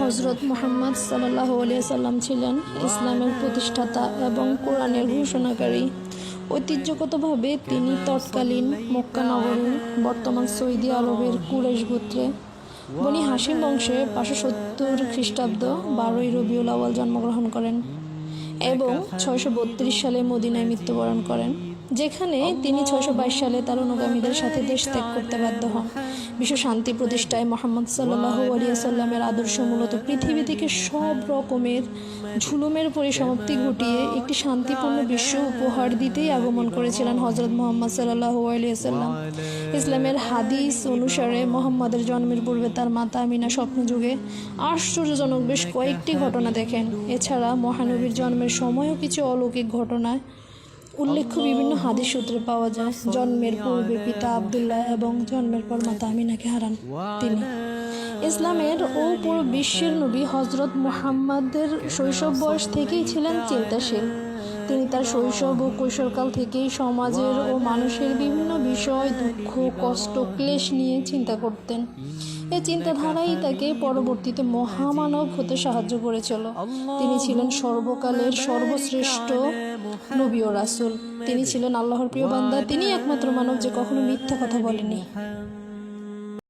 হজরত মোহাম্মদ সাল্লাম ছিলেন ইসলামের প্রতিষ্ঠাতা এবং কোরআনের ঘোষণাকারী। ঐতিহ্যগতভাবে তিনি তৎকালীন মক্কা নগরী বর্তমান সৌদি আরবের কুরেশ গোত্রে বনি হাসিম বংশে পাঁচশো সত্তর খ্রিস্টাব্দ বারোই রবিউল আওয়াল জন্মগ্রহণ করেন এবং ছয়শো বত্রিশ সালে মদিনায় মৃত্যুবরণ করেন। যেখানে তিনি ছয়শো বাইশ সালে তার অনুগামীদের সাথে দেশ ত্যাগ করতে বাধ্য হন। বিশ্ব শান্তি প্রতিষ্ঠায় মোহাম্মদ সাল্লাহ আলিয়াল্লামের আদর্শ মূলত পৃথিবী থেকে সব রকমের ঝুলুমের পরিসমাপ্তি ঘটিয়ে একটি শান্তিপূর্ণ বিশ্ব উপহার দিতেই আগমন করেছিলেন হজরত মোহাম্মদ সাল্লাহ আলিয়াল্লাম ইসলামের হাদিস অনুসারে মোহাম্মদের জন্মের পূর্বে তার মাতা আমিনা স্বপ্নযুগে আশ্চর্যজনক বেশ কয়েকটি ঘটনা দেখেন। এছাড়া মহানবীর জন্মের সময়ও কিছু অলৌকিক ঘটনায় উল্লেখ্য বিভিন্ন হাদিস সূত্রে পাওয়া যায়, জন্মের পূর্বে পিতা আবদুল্লাহ এবং জন্মের পর মাতা আমিনাকে হারান তিনি। ইসলামের ও পুরো বিশ্বের নবী হজরত মুহাম্মাদের শৈশব বয়স থেকেই ছিলেন চিন্তাশীল। তিনি তার শৈশব ও কৈশোরকাল থেকেই সমাজের ও মানুষের বিভিন্ন বিষয়, দুঃখ, কষ্ট, ক্লেশ নিয়ে চিন্তা করতেন। এই চিন্তাধারাই তাকে পরবর্তীতে মহামানব হতে সাহায্য করেছিল। তিনি ছিলেন সর্বকালের সর্বশ্রেষ্ঠ নবী ও রাসূল। তিনি ছিলেন আল্লাহর প্রিয় বান্দা। তিনি একমাত্র মানব যে কখনো মিথ্যা কথা বলেনি।